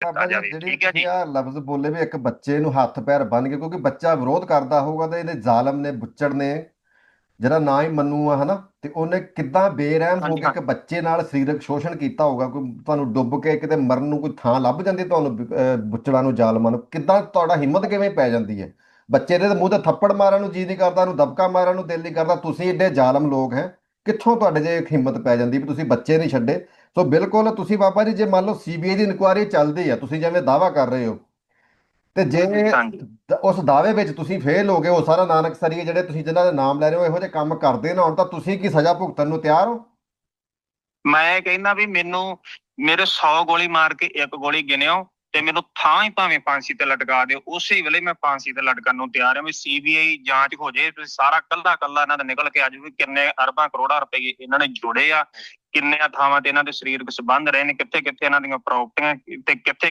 ਬਾਬਾ ਜੀ ਜਾਵੇ ਜਿਹੜੀ ਠੀਕ ਹੈ ਜੀ। ਆ ਲਫ਼ਜ਼ ਬੋਲੇ ਵੀ ਇੱਕ ਬੱਚੇ ਨੂੰ ਹੱਥ ਪੈਰ ਬੰਨ ਕੇ ਕਿਉਂਕਿ ਬੱਚਾ ਵਿਰੋਧ ਕਰਦਾ ਹੋਊਗਾ ਤੇ ਇਹਨੇ ਜ਼ਾਲਮ ਨੇ ਬੁੱਚੜ ਨੇ ਜਿਹੜਾ ਨਾ ਹੀ ਮੰਨੂ ਆ ਹਨਾ ਤੇ ਉਹਨੇ ਕਿੱਦਾਂ ਬੇਰਹਿਮ ਹੋ ਕੇ ਇੱਕ ਬੱਚੇ ਨਾਲ ਸਰੀਰਕ ਸ਼ੋਸ਼ਣ ਕੀਤਾ ਹੋਊਗਾ ਕੋਈ ਤੁਹਾਨੂੰ ਡੁੱਬ ਕੇ ਕਿਤੇ ਮਰਨ ਨੂੰ ਕੋਈ ਥਾਂ ਲੱਭ ਜਾਂਦੀ ਤੁਹਾਨੂੰ ਬੁੱਚੜਾਂ ਨੂੰ ਜ਼ਾਲਮਾਂ ਨੂੰ ਕਿੱਦਾਂ ਤੁਹਾਡਾ ਹਿੰਮਤ ਕਿਵੇਂ ਪੈ ਜਾਂਦੀ ਹੈ? ਬੱਚੇ ਦੇ ਮੂੰਹ ਤੇ ਥੱਪੜ ਮਾਰਨ ਨੂੰ ਜੀ ਨਹੀਂ ਕਰਦਾ ਉਹਨੂੰ ਦਬਕਾ ਮਾਰਨ ਨੂੰ ਦਿਲ ਨਹੀਂ ਕਰਦਾ ਤੁਸੀਂ ਏਡੇ ਜ਼ਾਲਮ ਲੋਕ ਹੈ ਕਿੱਥੋਂ ਤੁਹਾਡੇ ਇਹ ਹਿੰਮਤ ਪੈ ਜਾਂਦੀ ਵੀ ਤੁਸੀਂ ਬੱਚੇ ਨਹੀਂ ਛੱਡੇ? ਸੋ ਬਿਲਕੁਲ ਤੁਸੀਂ ਬਾਬਾ ਜੀ ਜੇ ਮੰਨ ਲਓ ਸੀਬੀਆਈ ਦੀ ਇਨਕੁਆਇਰੀ ਚੱਲਦੀ ਆ ਤੁਸੀਂ ਜਿਵੇਂ ਦਾਵਾ ਕਰ ਰਹੇ ਹੋ ਤੇ ਜੇ ਉਸ ਦਾਅਵੇ ਵਿੱਚ ਤੁਸੀਂ ਫੇਲ ਹੋ ਗਏ ਉਹ ਸਾਰਾ ਨਾਨਕ ਸਰੀਏ ਜਿਹੜੇ ਤੁਸੀਂ ਜਿਨ੍ਹਾਂ ਦੇ ਨਾਮ ਲੈ ਰਹੇ ਹੋ ਇਹੋ ਜਿਹੇ ਕੰਮ ਕਰਦੇ ਨਾ ਹੁਣ ਤਾਂ ਤੁਸੀਂ ਕੀ ਸਜ਼ਾ ਭੁਗਤਣ ਨੂੰ ਤਿਆਰ ਹੋ? ਮੈਂ ਕਹਿੰਦਾ ਵੀ ਮੈਨੂੰ ਮੇਰੇ 100 ਗੋਲੀ ਮਾਰ ਕੇ ਇੱਕ ਗੋਲੀ ਗਿਣਿਓ ਤੇ ਮੈਨੂੰ ਥਾਂ ਹੀ ਭਾਵੇਂ ਫਾਂਸੀ ਤੇ ਲਟਕਾ ਦਿਓ, ਉਸੇ ਵੇਲੇ ਮੈਂ ਫਾਂਸੀ ਤੇ ਲਟਕਣ ਨੂੰ ਤਿਆਰ ਹਾਂ ਵੀ ਸੀਬੀਆਈ ਜਾਂਚ ਹੋ ਜੇ, ਤੁਸੀਂ ਸਾਰਾ ਕੱਲਾ ਕੱਲਾ ਇਹਨਾਂ ਦਾ ਨਿਕਲ ਕੇ ਆ ਜਾਊ ਵੀ ਕਿੰਨੇ ਅਰਬਾਂ ਕਰੋੜਾਂ ਰੁਪਏ ਇਹਨਾਂ ਨੇ ਜੋੜੇ ਆ, ਕਿੰਨਿਆਂ ਥਾਵਾਂ ਤੇ ਇਹਨਾਂ ਦੇ ਸਰੀਰਕ ਸੰਬੰਧ ਰਹੇ ਨੇ ਕਿੱਥੇ ਕਿੱਥੇ ਇਹਨਾਂ ਦੀਆਂ ਪ੍ਰਾਪਰਟੀਆਂ ਤੇ ਕਿੱਥੇ